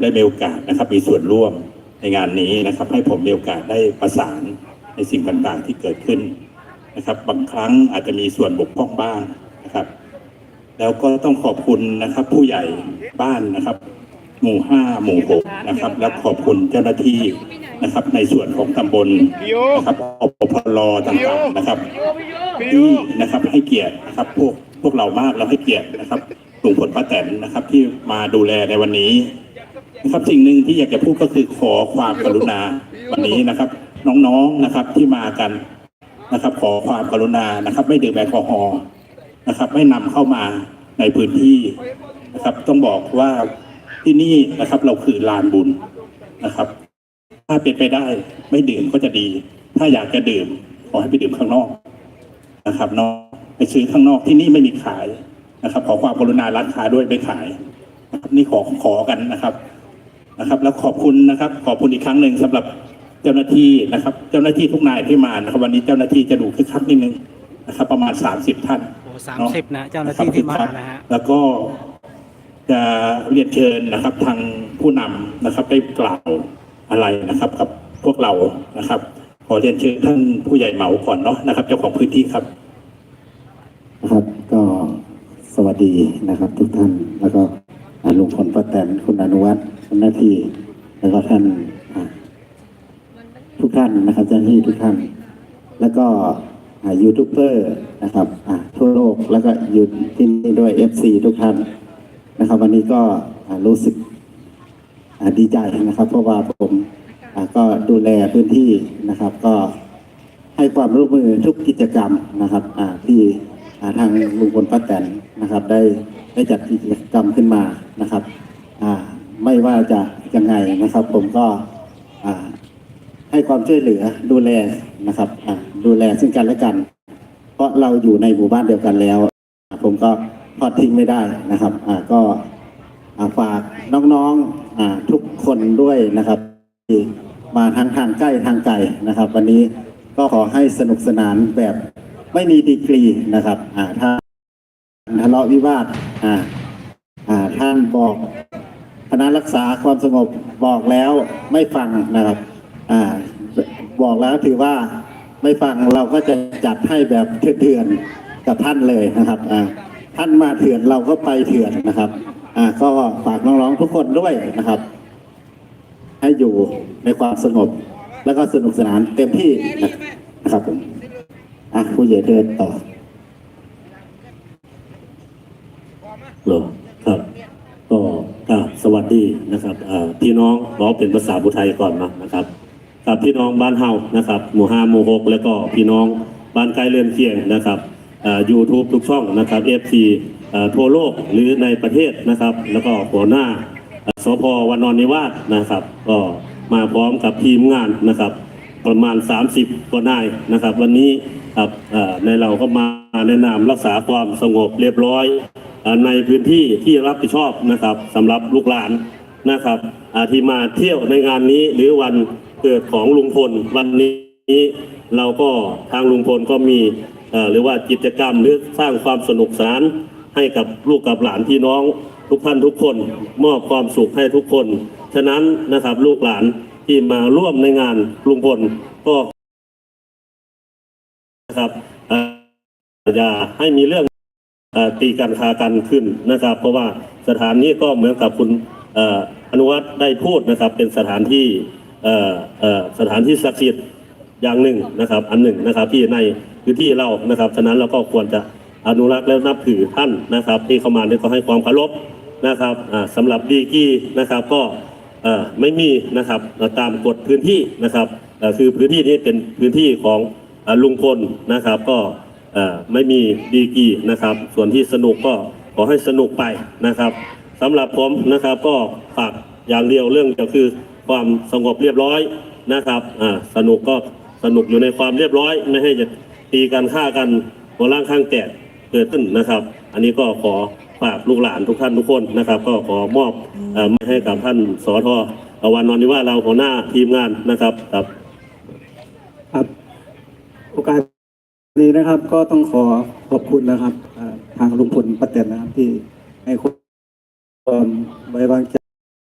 ได้มีโอกาสนะครับ มีส่วนร่วมในงานนี้นะครับ ให้ผมมีโอกาสได้ประสานในสิ่งต่างๆที่เกิดขึ้นนะครับ บางครั้งอาจจะมีส่วนบกพร่องบ้างนะครับ แล้วก็ต้องขอบคุณนะครับ ผู้ใหญ่บ้านนะครับ หมู่ห้าหมู่หกนะครับ และขอบคุณเจ้าหน้าที่นะครับ ในส่วนของตำบลนะครับอปพลต่างๆนะครับที่นะครับให้เกียรตินะครับพวกพวกเรามากแล้วให้เกียรตินะครับลุงพลป้าแตนนะครับ ที่มาดูแลในวันนี้ นะครับสิ่งหนึ่งที่อยากจะพูดก็คือขอความกรุณาวันนี้นะครับ น้องๆนะครับที่มากันนะครับ ขอความกรุณานะครับ ไม่ดื่มแอลกอฮอล์นะครับ ไม่นำเข้ามาในพื้นที่นะครับ ต้องบอกว่าที่นี่นะครับเราคือลานบุญนะครับ ถ้าเป็นไปได้ไม่ดื่มก็จะดี ถ้าอยากจะดื่ม ขอให้ไปดื่มข้างนอกนะครับนาะไปซื้อข้างนอกที่นี่ไม่มีขายนะครับ ขอความกรุณาร้านค้าด้วยไม่ขายนี่ขอขอกันนะครับ นะครับ แล้วขอบคุณนะครับ ขอบคุณอีกครั้งหนึ่งสำหรับเจ้าหน้าที่นะครับ เจ้าหน้าที่ทุกนายที่มานะครับวันนี้เจ้าหน้าที่จะดูคึกคักนิดนึงนะครับ ประมาณสามสิบท่านโอ้สามสิบนะเจ้าหน้าที่ที่มานะฮะแล้วก็จะเรียนเชิญนะครับทางผู้นำนะครับได้กล่าวอะไรนะครับ กับพวกเรานะครับ ขอเรียนเชิญท่านผู้ใหญ่เหมาก่อนเนาะนะครับ เจ้าของพื้นที่ครับนะครับก็สวัสดีนะครับ ทุกท่านแล้วก็อ่าลุงพลป้าแตนคุณอนุวัฒน์ คุณนาทีแล้วก็ท่านทุกท่านนะครับเจ้าหน้าที่ทุกท่าน แล้วก็ยูทูบเบอร์นะครับทั่วโลกแล้วก็อยู่ที่นี่ด้วย FC ทุกท่านนะครับ วันนี้ก็รู้สึกดีใจนะครับ เพราะว่าผมก็ดูแลพื้นที่นะครับ ก็ให้ความร่วมมือทุกกิจกรรมนะครับที่อ่าทางลุงพลป้าแตนนะครับ ได้ได้จัดกิจกรรมขึ้นมานะครับ ไม่ว่าจะยังไงนะครับ ผมก็ให้ความช่วยเหลือดูแลนะครับดูแลซึ่งกันและกัน เพราะเราอยู่ในหมู่บ้านเดียวกันแล้ว ผมก็ทอดทิ้งไม่ได้นะครับก็ฝากน้องๆทุกคนด้วยนะครับที่มาทางทางใกล้ทางไกลนะครับ วันนี้ก็ขอให้สนุกสนานแบบไม่มีดีกรีนะครับถ้าทะเลาะวิวาทอ่าท่านบอก คณะรักษาความสงบบอกแล้วไม่ฟังนะครับอ่าบอกแล้วถือว่าไม่ฟังเราก็จะจัดให้แบบเถื่อนๆกับท่านเลยนะครับอ่าท่านมาเถื่อนเราก็ไปเถื่อนนะครับอ่าก็ฝากน้องๆทุกคนด้วยนะครับ ให้อยู่ในความสงบ แล้วก็สนุกสนานเต็มที่นะครับผมอะผู้ใหญ่เดินต่อหรอครับก็กราบ สวัสดีนะครับพี่น้องร้องเป็นภาษาพุทไทยก่อนนะนะครับกับพี่น้องบ้านเฮานะครับหมู่ห้าหมู่หกแล้วก็พี่น้องบ้านใกล้เรือนเคียงนะครับยูทูบทุกช่องนะครับเอฟซีทั่วโลกหรือในประเทศนะครับ แล้วก็หัวหน้าสพวันนอนนิวาสนะครับ ก็มาพร้อมกับทีมงานนะครับ ประมาณ 30กว่านายนะครับ วันนี้ครับในเราก็มาแนะนำรักษาความสงบเรียบร้อย ในพื้นที่ที่รับผิดชอบนะครับสำหรับลูกหลานนะครับที่มาเที่ยวในงานนี้หรือวันเกิดของลุงพลวันนี้เราก็ทางลุงพลก็มีหรือว่ากิจกรรมหรือสร้างความสนุกสนานให้กับลูกกับหลานพี่น้องทุกท่านทุกคนมอบความสุขให้ทุกคน ฉะนั้นนะครับลูกหลานที่มาร่วมในงานลุงพลก็นะครับอย่าให้มีเรื่อง ตีกันคากันขึ้นนะครับ เพราะว่าสถานนี้ก็เหมือนกับคุณออนุวัฒน์ได้พูดนะครับ เป็นสถานที่สถานที่ศักดิ์สิทธิ์อย่างหนึ่งนะครับ อันหนึ่งนะครับที่ในพื้นที่เรานะครับฉะนั้นเราก็ควรจะอนุรักษ์และนับถือท่านนะครับ ที่เข้ามาเนี่ยก็ให้ความเคารพนะครับอ่าสำหรับดีกี้นะครับก็ไม่มีนะครับตามกฎพื้นที่นะครับคือพื้นที่นี้เป็นพื้นที่ของอลุงพลนะครับก็ ไม่มีดีกีนะครับ ส่วนที่สนุกก็ขอให้สนุกไปนะครับสำหรับผมนะครับก็ฝากอย่างเดียวเรื่องก็คือความสงบเรียบร้อยนะครับสนุกก็สนุกอยู่ในความเรียบร้อย ไม่ให้จะตีกันฆ่ากันหัวล่างข้างแตกเกิดขึ้นนะครับ อันนี้ก็ขอฝากลูกหลานทุกท่านทุกคนนะครับ ก็ขอมอบเอ่ให้กับท่านสอทอวันนอนนิว่าเราหัวหน้าทีมงานนะครับครับ ครับโอกาส นี้นะครับ ก็ต้องขอขอบคุณนะครับทางลุงพลป้าแตนนะครับที่ให้ความไว้วางใจ